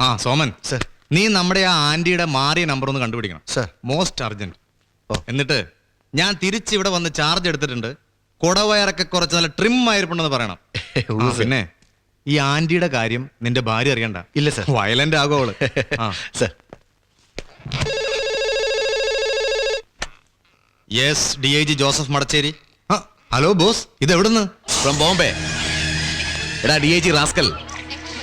ആ സോമൻ. സർ. നീ നമ്മുടെ ആ ആന്റിയുടെ മാറിയ നമ്പർ ഒന്ന് കണ്ടുപിടിക്കണം. സർ. മോസ്റ്റ് അർജന്റ് ഓ. എന്നിട്ട് ഞാൻ തിരിച്ച് ഇവിടെ വന്ന് ചാർജ് എടുത്തിട്ടുണ്ട്. കുടവയറൊക്കെ കുറച്ച് നല്ല ട്രിം ആയിരിപ്പുണ്ടെന്ന് പറയണം. ഉവ്വ് ആ, സർ. പിന്നെ ഈ ആന്റിയുടെ കാര്യം നിന്റെ ഭാര്യ അറിയണ്ട. ഇല്ല സർ. വയലന്റ് ആകോ അവൾ. ആ. Sir. Yes D I G Joseph Madacheri. ആ ഹലോ ബോസ്. ഇത് എവിടുന്ന് ഫ്രം ബോംബെ എടാ ഡി ഐ ജി റാസ്കൽ.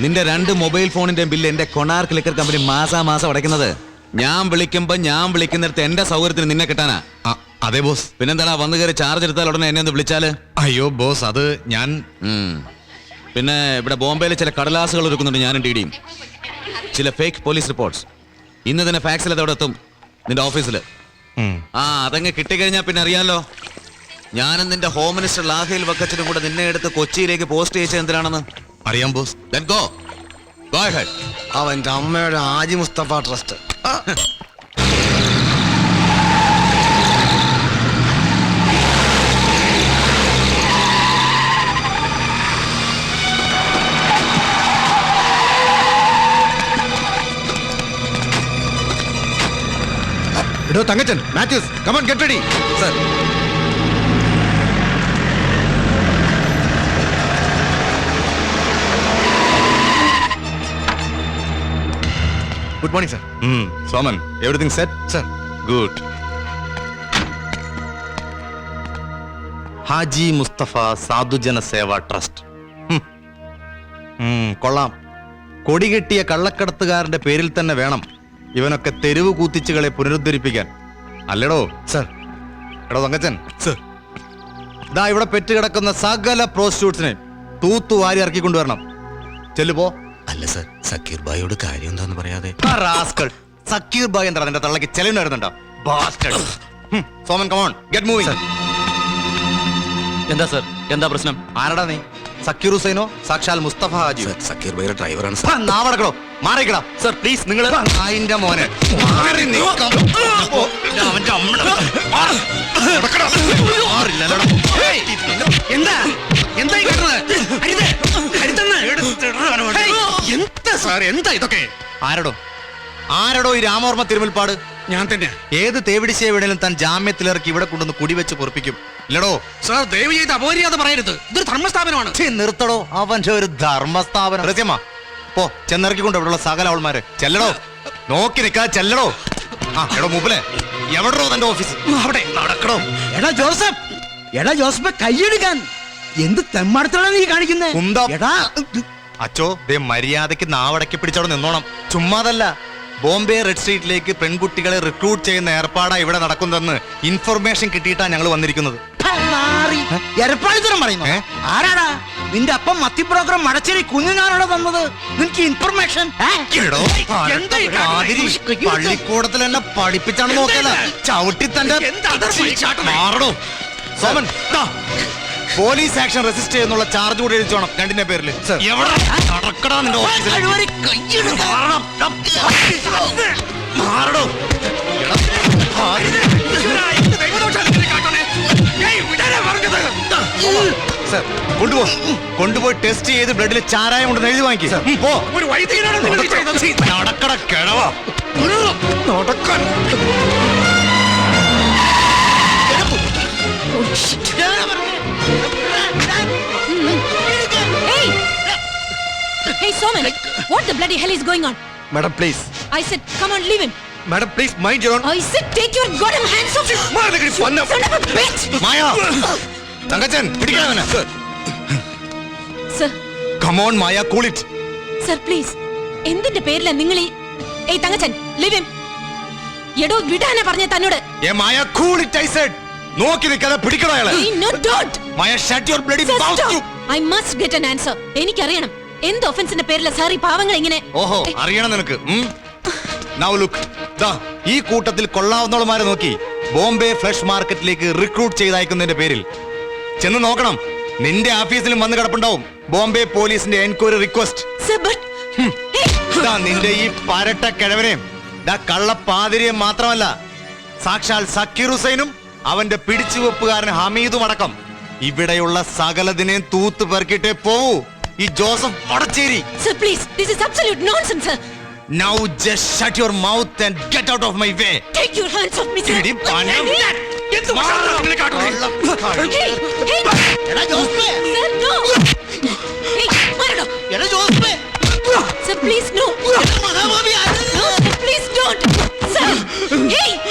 നിന്റെ രണ്ട് മൊബൈൽ ഫോണിന്റെ ബില്ല് എന്റെ കൊണാർക്ക് ലിക്കർ കമ്പനി മാസാ മാസം അടയ്ക്കുന്നത്. ഞാൻ വിളിക്കുമ്പോ ഞാൻ വിളിക്കുന്നിടത്ത് എന്റെ സൗകര്യത്തിന് നിന്നെ കിട്ടാനാ? ആ അതെ ബോസ്. പിന്നെന്താടാ വന്നു കയറി ചാർജ് എടുത്താൽ ഉടനെ എന്നെ ഒന്ന് വിളിച്ചാൽ? അയ്യോ ബോസ് അത് ഞാൻ ഉം. പിന്നെ ഇവിടെ ബോംബെയിൽ ചില കടലാസുകൾ ഒരുക്കുന്നുണ്ട് ഞാനും ടി ഡിയും ചില ഫേക്ക് പോലീസ് റിപ്പോർട്ട്സ് ഇന്ന് തന്നെ ഫാക്സിൽ അതവിടെ എത്തും നിന്റെ ഓഫീസിൽ ഉം. ആ അതങ്ങ് കിട്ടിക്കഴിഞ്ഞാൽ പിന്നെ അറിയാലോ. ഞാനും നിന്റെ ഹോം മിനിസ്റ്റർ ലാഹയിൽ വക്കച്ചനും കൂടെ നിന്നെ എടുത്ത് കൊച്ചിയിലേക്ക് പോസ്റ്റ് ചെയ്യിച്ചത് എന്തിനാണെന്ന്? അറിയാം boss. Let go go ahead അവന്റെ അമ്മയുടെ ആജി മുസ്തഫ ട്രസ്റ്റ്. എടോ Thankachan Mathews come on get ready sir good morning sir. Soman everything set sir good Haji Mustafa Sadhujana Seva trust. കൊള്ളാം. കൊടി കൊടികെട്ടിയ കള്ളക്കടത്തുകാരന്റെ പേരിൽ തന്നെ വേണം ഇവനൊക്കെ തെരുവ് കൂത്തിച്ചുകളെ പുനരുദ്ധരിപ്പിക്കാൻ. അല്ലടോ? സർ എടോ തങ്കച്ചൻ. സർ ഇതാ ഇവിടെ പെറ്റ് കിടക്കുന്ന സകല പ്രോസ്റ്റിറ്റ്യൂട്ട്സിനെ തൂത്തു വാരി ഇറക്കിക്കൊണ്ടുവരണം ചെല്ലുപോ അല്ല സർ സക്കീർ ബായിയോട് കാര്യം എന്താന്ന് പറയാതെ. റാസ്കൾ സക്കീർ ബായ് എന്താ നിന്റെ തള്ളക്ക് ചെലവിന് വരുന്നുണ്ടോ bastard Soman come on get moving എന്താ സർ എന്താ പ്രശ്നം? ആരടാ നീ? സക്കീർ ഹുസൈനോ? സാക്ഷാൽ മുസ്തഫ ഹാജി സർ സക്കീർ ബായിയുടെ ഡ്രൈവറാണ് സർ. നാവടക്കടോ മാറിക്കടാ. സർ പ്ലീസ് നിങ്ങൾ അതിന്റെ മോനെ. മാറി നിൽക്കാം. ഓ, അവന്റെ. നടക്കടാ. മാറില്ലല്ലോടാ. എന്താ എന്താ? ഈ കിട്ടുന്നത് അരുത് അരുതെന്ന്? ഹേയ്, എന്താ സാർ എന്താ ഇതൊക്കെ? ആരടോ? ആരടോ ഈ രാമവർമ്മ തിരുമുൽപ്പാട്? ഞാൻ തന്നെ. ഏത് തേവിടിശയെ വേണേലും താൻ ജാമ്യത്തിലിറക്കി ഇവിടെ കൊണ്ടുവന്ന് കുടിവെച്ച് പൊറപ്പിക്കും. ഇല്ലടോ? സാർ ദയവ് ചെയ്ത് അപമര്യാദ പറയരുത്. ഇതൊരു ധർമ്മസ്ഥാപനമാണ്. ഛേ, നിർത്തടോ. അവന്റെ ഒരു ധർമ്മസ്ഥാപനം. രസ്യമ്മ പോ ചെന്നിറക്കിക്കൊണ്ട് ഇവിടെയുള്ള സകല അവൾമാരെ. ചെല്ലടോ. നോക്കി നിൽക്കാ ചെല്ലടോ. ആ എടോ മൂപ്പലെ എവിടോ തന്റെ ഓഫീസ്? അവിടെ. നടക്കടോ. എടാ ജോസഫ്. എടാ ജോസഫ് കൈയെടുക്കാൻ. എന്ത് തെമ്മാടത്താണ് നീ കാണിക്കുന്നേ? കുന്തം. എടാ അച്ചോ ദേ മര്യാദയ്ക്ക് നാവടക്കി പിടിച്ചവിടെ നിന്നോണം. ചുമ്മാതല്ല ബോംബെ റെഡ് സ്ട്രീറ്റിലേക്ക് പെൺകുട്ടികളെ റിക്രൂട്ട് ചെയ്യുന്ന ഏർപ്പാടാ ഇവിടെ നടക്കുന്നതെന്ന് ഇൻഫർമേഷൻ കിട്ടിയിട്ടാ ഞങ്ങൾ വന്നിരിക്കുന്നത്. എരപ്പാളിത്തരം പറയുന്നു. ആരാടാ? നിന്റെ അപ്പം മത്തി പ്രോഗ്രാം മടച്ചേരി കുഞ്ഞുനാണോടെ തന്നത്? നിനക്ക് ഇൻഫർമേഷൻ പള്ളിക്കൂടത്തിൽ എന്നെ പഠിപ്പിച്ചാണ് നോക്കിയത്. ചവിട്ടി തന്റെ? മാറടോ സോമൻ പോലീസ് ആക്ഷൻ റെസിസ്റ്റ് ചെയ്യുന്നുള്ള ചാർജ് കൂടി എഴുതിച്ചോണം രണ്ടിന്റെ പേരിൽ. എവിടെ? നടക്കടാ നിന്റെ. മാറടോ സർ കൊണ്ടുപോ. കൊണ്ടുപോയി ടെസ്റ്റ് ചെയ്ത് ബ്ലഡിൽ ചാരായം കൊണ്ട് എഴുതി വാങ്ങി. നടക്കട. കിഴവ നടക്കാൻ. Hey! Hey, Soman! What the bloody hell is going on? Madam, please. I said, come on, leave him. Madam, please mind your own. I said, take your goddamn hands off him! Son of a bitch! Maya Thankachan പിടിക്കാവനെ Sir, come on cool it. sir, please. എന്തിന്റെ പേരിലാ നിങ്ങൾ ഈ ഏയ് തങ്കച്ചൻ ലിവിം എടോ വിടാനാ പറഞ്ഞ തന്നോട് ഏ മായ കൂളിറ്റ് I said നോക്കി നിൽക്കാതെ പിടിക്കണോ അയാളെ? My! Shut your bloody mouth I must get an answer എനിക്ക് എനിക്കറിയണം. എന്ത് ഒഫൻസിന്റെ പേരിലാ സാർ ഈ പാവങ്ങൾ ഇങ്ങനെ ഓഹോ അറിയണം നിനക്ക്. നൗ ലുക്ക് ദാ ഈ കൂട്ടത്തിൽ കൊള്ളാവുന്നവളുമാരെ നോക്കി ബോംബെ ഫ്ലഷ് മാർക്കറ്റിലേക്ക് റിക്രൂട്ട് ചെയ്തയക്കുന്നതിന്റെ പേരിൽ. ചെന്ന് നോക്കണം. നിന്റെ ഓഫീസിലും വന്ന് കിടപ്പുണ്ടാവും. ബോംബെ പോലീസിന്റെ എൻക്വയറി റിക്വസ്റ്റ് നിന്റെ ഈ പരട്ട കിഴവനെയും കള്ളപ്പാതിരിയും മാത്രമല്ല. സാക്ഷാൽ സക്കീർ ഹുസൈനും അവന്റെ പിടിച്ചുവെപ്പുകാരൻ ഹമീദും അടക്കം ഇവിടെയുള്ള സകലതിനെയും തൂത്ത് പെറുക്കിട്ടേ പോവൂ ഈ Joseph Madacheri Sir, please, this is absolute nonsense, sir. Now just shut your mouth and get out of my way. Take your hands off me, sir. എടി, പനം. എന്ത് നിങ്ങൾ കാട്ടുന്നത്? Hey, hey. Sir, no. Hey, മാറടോ. Sir, please, no. No, sir, please don't. Sir, hey. അടിക്കല്ലേ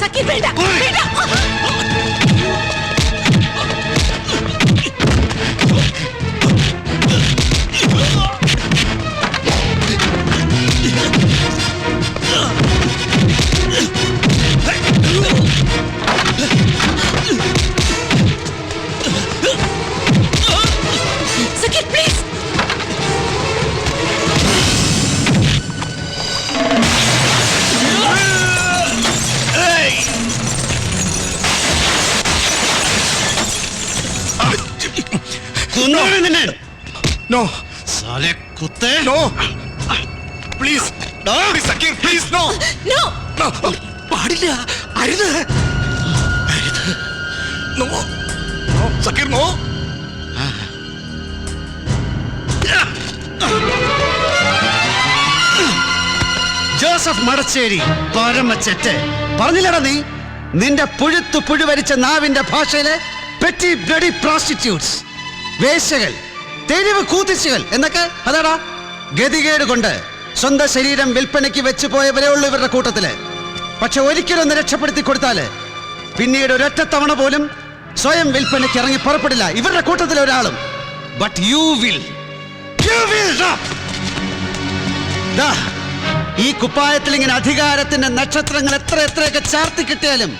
സക്കീർ വേണ്ട വേണ്ട No, സാലെ കുത്തേ. No please no Zakir please, no no. പാടില്ല. അരുത്. അരുത്. No Zakir no Joseph Madacheri പരമച്ചെറ്റ് പറഞ്ഞില്ലടാ നീ? നിന്റെ പുഴുത്തു പുഴുവരിച്ച നാവിന്റെ ഭാഷയിലെ പെറ്റി ബ്ലഡി പ്രോസ്റ്റിറ്റ്യൂട്ട്സ് വേശ്യകൾ. തെരുവ് കൂത്തിച്ചുകൾ എന്നൊക്കെ അതാടാ? ഗതികേട് കൊണ്ട് സ്വന്തം ശരീരം വിൽപ്പനയ്ക്ക് വെച്ചു പോയവരെ ഉള്ളു ഇവരുടെ കൂട്ടത്തിൽ. പക്ഷെ ഒരിക്കലും ഒന്ന് രക്ഷപ്പെടുത്തി കൊടുത്താൽ പിന്നീട് ഒരൊറ്റ തവണ പോലും സ്വയം വിൽപ്പനയ്ക്ക് ഇറങ്ങി പുറപ്പെടില്ല ഇവരുടെ കൂട്ടത്തിൽ ഒരാളും. ബട്ട് യു വിൽ ഈ കുപ്പായത്തിൽ ഇങ്ങനെ അധികാരത്തിന്റെ നക്ഷത്രങ്ങൾ എത്ര എത്രയൊക്കെ ചാർത്തി കിട്ടിയാലും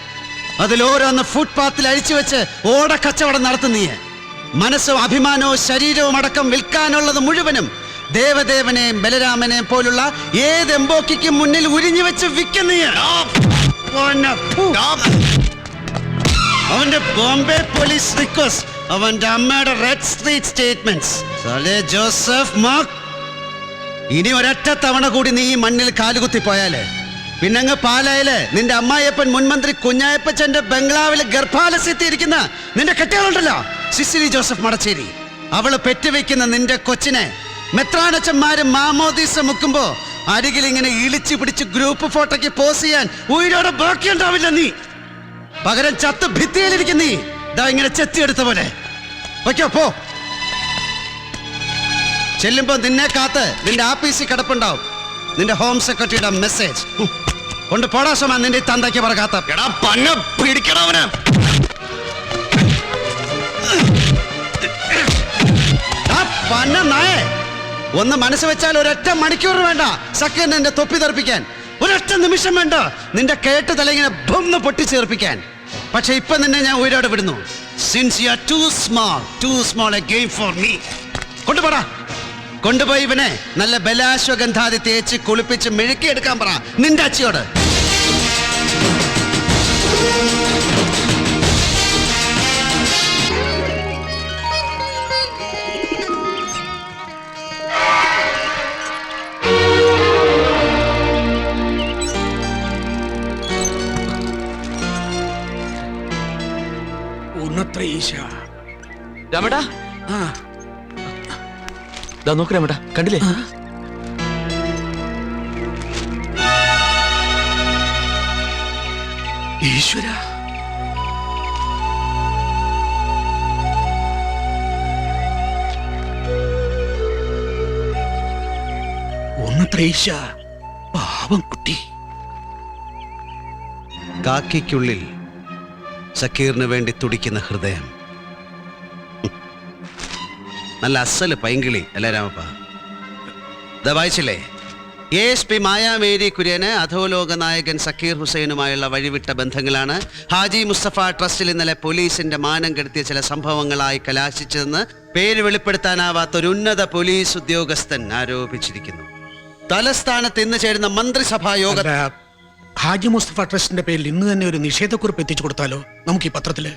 അതിൽ ഓരോന്ന് ഫുട്പാത്തിൽ അഴിച്ചു വെച്ച് ഓടക്കച്ചവടം നടത്തുന്നീ മനസ്സും അഭിമാനവും ശരീരവും അടക്കം വിൽക്കാനുള്ളത് മുഴുവനും ദേവദേവനെയും ബലരാമനെയും പോലുള്ള ഏത് എംബോക്കിക്കും മുന്നിൽ ഉരിഞ്ഞു വെച്ച് വിൽക്കുന്നീ അവന്റെ ബോംബെ പോലീസ് റിക്വസ്റ്റ് അവന്റെ അമ്മയുടെ red street statements. Joseph mark ഇനി ഒരൊറ്റ തവണ കൂടി നീ ഈ മണ്ണിൽ കാലുകുത്തി പോയാലേ. പിന്നങ്ങ് പാലായിൽ നിന്റെ അമ്മായിയപ്പൻ മുൻമന്ത്രി കുഞ്ഞായപ്പച്ചന്റെ ബംഗ്ലാവിൽ ഗർഭാലസ്യത്തിയിരിക്കുന്ന നിന്റെ കെട്ടികളുണ്ടല്ലോ സിസിലി ജോസഫ് മടച്ചേരി. അവൾ പെറ്റുവെക്കുന്ന നിന്റെ കൊച്ചിനെ മെത്രാനച്ചന്മാര് മാമോദീസ മുക്കുമ്പോ അരികിൽ ഇങ്ങനെ ഇളിച്ചു പിടിച്ച് ഗ്രൂപ്പ് ഫോട്ടോയ്ക്ക് പോസ് ചെയ്യാൻ ഉയരോടെ ബാക്കിയുണ്ടാവില്ല നീ. പകരം ചത്ത് ഭിത്തിയിലിരിക്കും നീ. ഇതാ ഇങ്ങനെ ചെത്തിയെടുത്ത പോലെ. വയ്ക്കോ പോ. ചെല്ലുമ്പോ നിന്നെ കാത്ത് നിന്റെ ആപ്പീസിൽ കിടപ്പുണ്ടാവും. നിന്റെ ഹോം സെക്രട്ടറിയുടെ മെസ്സേജ്. കൊണ്ട് പോടാ സോമ നിന്റെ തന്തയ്ക്ക് പറ കാത്ത. പിടിക്കണവന് ഒന്ന് മനസ്സ് വെച്ചാൽ ഒരൊറ്റ മണിക്കൂർ വേണ്ട സക്കൻ എന്റെ തൊപ്പി തെറിപ്പിക്കാൻ. ഒരൊറ്റ നിമിഷം വേണ്ട നിന്റെ കേട്ട് തലയിങ്ങനെ ബൊന്ന് പൊട്ടിച്ചേർപ്പിക്കാൻ. പക്ഷെ ഇപ്പൊ നിന്നെ ഞാൻ ഉയരോടെ വിടുന്നു. Since you are too small to small a game for me കൊണ്ടുപോടാ. കൊണ്ടുപോയി ഇവനെ നല്ല ബലാശ്വഗന്ധാതി തേച്ച് കുളിപ്പിച്ച് മെഴുക്കിയെടുക്കാൻ പറ. നിന്റെ അച്ചിയോട് രാമേട്ടാ? ദാ നോക്ക് രാമേട്ടാ കണ്ടില്ലേ? ഈശ്വര. ഒന്ന് ത്രേശ പാവം കുട്ടി. കാക്കിക്കുള്ളിൽ സക്കീറിന് വേണ്ടി തുടിക്കുന്ന ഹൃദയം. നല്ല അസൽ പൈങ്കിളി അല്ലേ രാമപ്പ? ഇതാ വായിച്ചില്ലേ? എസ് പി മായാമേരി കുര്യന് അധോലോക നായകൻ സക്കീർ ഹുസൈനുമായുള്ള വഴിവിട്ട ബന്ധങ്ങളാണ് ഹാജി മുസ്തഫ ട്രസ്റ്റിൽ ഇന്നലെ പോലീസിന്റെ മാനം കെടുത്തിയ ചില സംഭവങ്ങളായി കലാശിച്ചതെന്ന് പേര് വെളിപ്പെടുത്താനാവാത്ത ഒരു ഉന്നത പോലീസ് ഉദ്യോഗസ്ഥൻ ആരോപിച്ചിരിക്കുന്നു. തലസ്ഥാനത്ത് ഇന്ന് ചേരുന്ന മന്ത്രിസഭാ യോഗ ഹാജി മുസ്തഫ ട്രസ്റ്റിന്റെ പേരിൽ ഇന്ന് തന്നെ ഒരു നിഷേധക്കുറിപ്പ് എത്തിച്ചു കൊടുത്താലോ? നമുക്ക് ഈ പത്രത്തിൽ.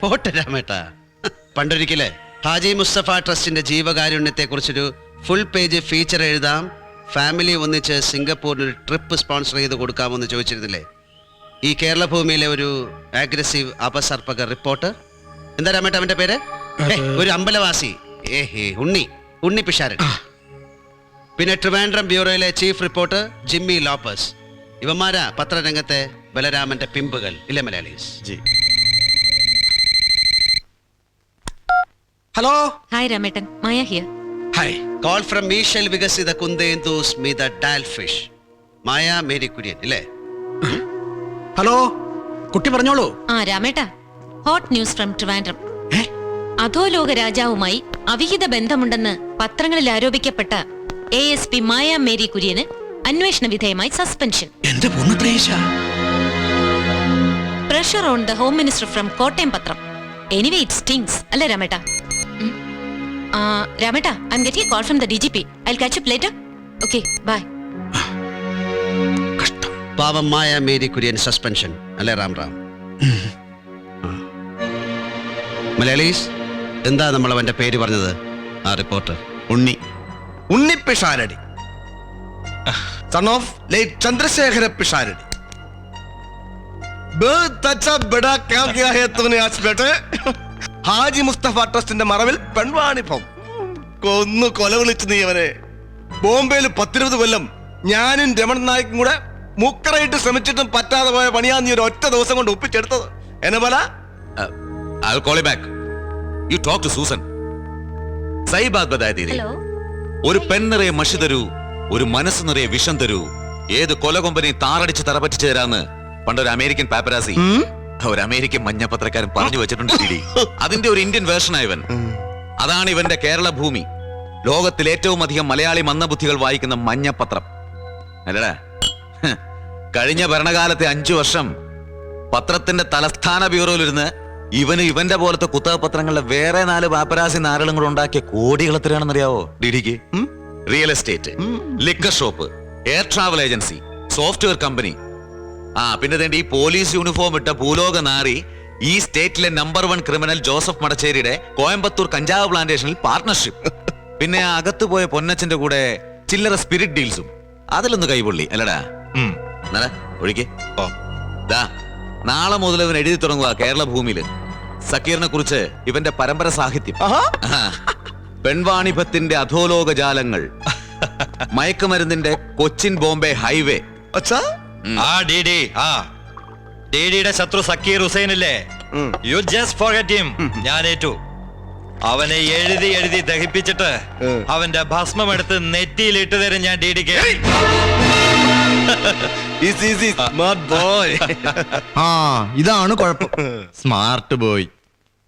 പോട്ടെ രാമേട്ടാ. പണ്ടൊരിക്കലേ ഹാജി മുസ്തഫ ട്രസ്റ്റിന്റെ ജീവകാരുണ്യത്തെ കുറിച്ചൊരു ഫുൾ പേജ് ഫീച്ചർ എഴുതാം. ഫാമിലി ഒന്നിച്ച് സിംഗപ്പൂരിന് ഒരു ട്രിപ്പ് സ്പോൺസർ ചെയ്ത് കൊടുക്കാമെന്ന് ചോദിച്ചിരുന്നില്ലേ? ഈ കേരള ഭൂമിയിലെ ഒരു അഗ്രസീവ് അപസർപ്പക റിപ്പോർട്ടർ എന്താ രാമേട്ട അവന്റെ പേര്? ഒരു അമ്പലവാസി. ഏഹേ ഉണ്ണി. ഉണ്ണി പിഷാരൻ. പിന്നെ ട്രിവാൻഡ്രം ബ്യൂറോയിലെ ചീഫ് റിപ്പോർട്ടർ ജിമ്മി ലോപ്പസ്. ഇവന്മാരാ പത്രരംഗത്തെ ബലരാമന്റെ പിമ്പുകൾ ഇല്ലേ Malayalis? Hello? Hi Ramettan. Maya here hi call from മീഷൽ വികസിത കുന്ദേന്ദു സ്മിത ഡാൽഫിഷ് മായ മേരി കുര്യൻ ഇല്ലേ? ഹലോ? കുട്ടി പറഞ്ഞോളൂ. ആ Rametta. Hot news from Trivandrum അധോ അധോലോക രാജാവുമായി അവിഹിത ബന്ധമുണ്ടെന്ന് പത്രങ്ങളിൽ ആരോപിക്കപ്പെട്ട A S P Maya Mary Kurian അന്വേഷണ വിധേയമായി സസ്പെൻഷൻ എന്റെ pressure on the home minister from Kottayam പത്രം എനിവേ ഇറ്റ് സ്റ്റിങ്സ് അല്ലേ Rametta? Rametta I'm getting call from the D G P I catch up later okay bye പാവം Maya Mary Kurian suspension അല്ലേ റാം റാം? മലയാളീസ് എന്താ നമ്മൾ അവന്റെ പേര് പറഞ്ഞത്? ആ reporter Unni. Unni Pisharody son of late Chandrasekhara Pisharody Haji Mustafa ട്രസ്റ്റിന്റെ മറവിൽ പെൺവാണിഭം. കൊന്നു കൊല വിളിച്ചു നീ അവനെ. ബോംബെയിൽ പത്തിരുപത് കൊല്ലം ഞാനും രമൺ നായിക്കും കൂടെ മുക്കറയിട്ട് ശ്രമിച്ചിട്ടും പറ്റാതെ പോയ പണിയാ നീ ഒരു ഒറ്റ ദിവസം കൊണ്ട് ഒപ്പിച്ചെടുത്തത്. എന്നെ പോലെ? I call you back you talk to Susan സൈബാദ് ബദായ ഒരു പെൻ നിറയെ മഷി തരൂ ഒരു മനസ്സ് നിറയെ വിഷം തരൂ. ഏത് കൊലകൊമ്പനെ താറടിച്ച് തറപറ്റിച്ചു തരാന്ന് പണ്ടൊരു അമേരിക്കൻ പാപ്പരാസി ഒരു അമേരിക്കൻ മഞ്ഞ പത്രക്കാരൻ പറഞ്ഞു വെച്ചിട്ടുണ്ട് ഡിഡി അതിന്റെ ഒരു ഇന്ത്യൻ വേർഷൻ ഇവൻ. അതാണ് ഇവന്റെ കേരള ഭൂമി. ലോകത്തിൽ ഏറ്റവും അധികം മലയാളി മന്ദബുദ്ധികൾ വായിക്കുന്ന മഞ്ഞപത്രം അല്ലടാ. കഴിഞ്ഞ ഭരണകാലത്തെ അഞ്ചു വർഷം പത്രത്തിന്റെ തലസ്ഥാന ബ്യൂറോയിലിരുന്ന് ഇവന് ഇവന്റെ പോലത്തെ കുത്തക പത്രങ്ങളിലെ വേറെ നാല് പാപ്പരാസി കൂടെ ഉണ്ടാക്കിയ കോടികൾ എത്രയാണെന്നറിയാവോ? ഡിഡിക്ക് real estate liquor shop air travel agency software company ആ പിന്നെ തേണ്ടി ഈ പോലീസ് യൂണിഫോം ഇട്ട ഭൂലോക നാറി ഈ സ്റ്റേറ്റിലെ നമ്പർ വൺ ക്രിമിനൽ ജോസഫ് മടച്ചേരിയുടെ കോയമ്പത്തൂർ കഞ്ചാവ് പ്ലാന്റേഷനിൽ പാർട്ട്ണർഷിപ്പ് പിന്നെ ആ അകത്ത് പോയ പൊന്നച്ചന്റെ കൂടെ ചില്ലറ സ്പിരിറ്റ് ഡീൽസും അതിലൊന്ന് കൈപൊള്ളി അല്ലടാ. ഒഴിക്കേ. ഓ. ദാ നാളെ മുതൽ ഇവൻ എഴുതി തുടങ്ങുക കേരള ഭൂമിയിൽ സക്കീറിനെ കുറിച്ച് ഇവന്റെ പരമ്പര സാഹിത്യം. പെൺവാണിഭത്തിന്റെ അധോലോക ജാലങ്ങൾ മയക്കുമരുന്നിന്റെ കൊച്ചിൻ ബോംബെ ഹൈവേ. അച്ഛാ. ആ ഡി ഡി ആ. ഡി ഡിയുടെ ശത്രു സക്കീർ ഹുസൈൻ അല്ലേ യു ജസ്റ്റ് ഫോർഗറ്റ് ഹിം ഞാൻ ഏറ്റു. അവനെ എഴുതി എഴുതി ദഹിപ്പിച്ചിട്ട് അവന്റെ ഭസ്മം എടുത്ത് നെറ്റിയിൽ ഇട്ട് തരും ഞാൻ ഡി ഡിക്ക്. ഈസി ഈസി സ്മാർട്ട് ബോയ് ആ ഇതാണ് കുഴപ്പം. സ്മാർട്ട് ബോയ്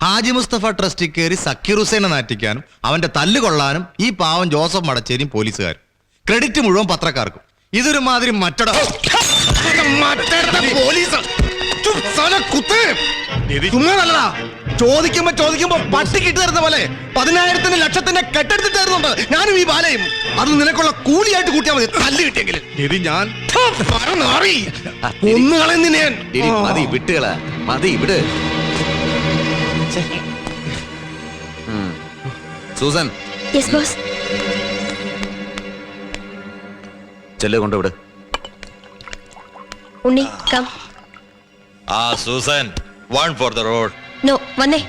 ഹാജി മുസ്തഫ ട്രസ്റ്റിൽ കയറി സക്കീർ ഹുസൈനെ നാറ്റിക്കാനും അവന്റെ തല്ല് കൊള്ളാനും ഈ പാവം ജോസഫ് മടച്ചേരിയും പോലീസുകാരും. ക്രെഡിറ്റ് മുഴുവൻ പത്രക്കാർക്കും. ഇതൊരു മാതിരി മറ്റട ചോദിക്കുമ്പോ ചോദിക്കുമ്പോ പട്ടി കിട്ടി തരുന്ന പോലെ പതിനായിരത്തിന് ലക്ഷത്തിന്റെ കെട്ടെടുത്തിട്ട് തരുന്നുണ്ട്. ഞാനും ഈ ബാലയും. അത് നിനക്കുള്ള കൂലിയായിട്ട് കൂട്ടിയാൽ മതി. തല്ല് കിട്ടിയെങ്കിലും. ഇത് ഞാൻ ഒന്ന് കളയുന്ന ഞാൻ. എടി, മതി വിട്ടുകളാ. മതി വിട്. സൂസൻ. യെസ് ബോസ് ചെല്ല് കൊണ്ടുവിടെ ഉണ്ണി കം ആ Susan. One for the road no വന്നേ.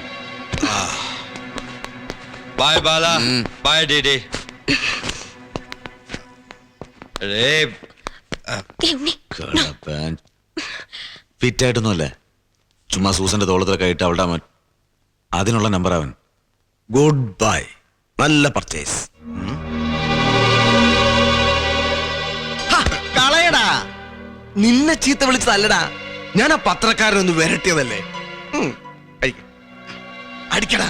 Bye Bala. Bye DD D Unni. Fit ആയിട്ടൊന്നുമല്ലേ? ചുമ്മാ സൂസന്റെ തോളത്തിലൊക്കെ ആയിട്ട് അവളുടെ അതിനുള്ള നമ്പർ അവൻ. ഗുഡ് ബൈ നല്ല പർച്ചേസ് കളയടാ. നിന്നെ ചീത്ത വിളിച്ചതല്ലടാ ഞാൻ ആ പത്രക്കാരനൊന്ന് വരട്ടിയതല്ലേ. അടിക്കടാ.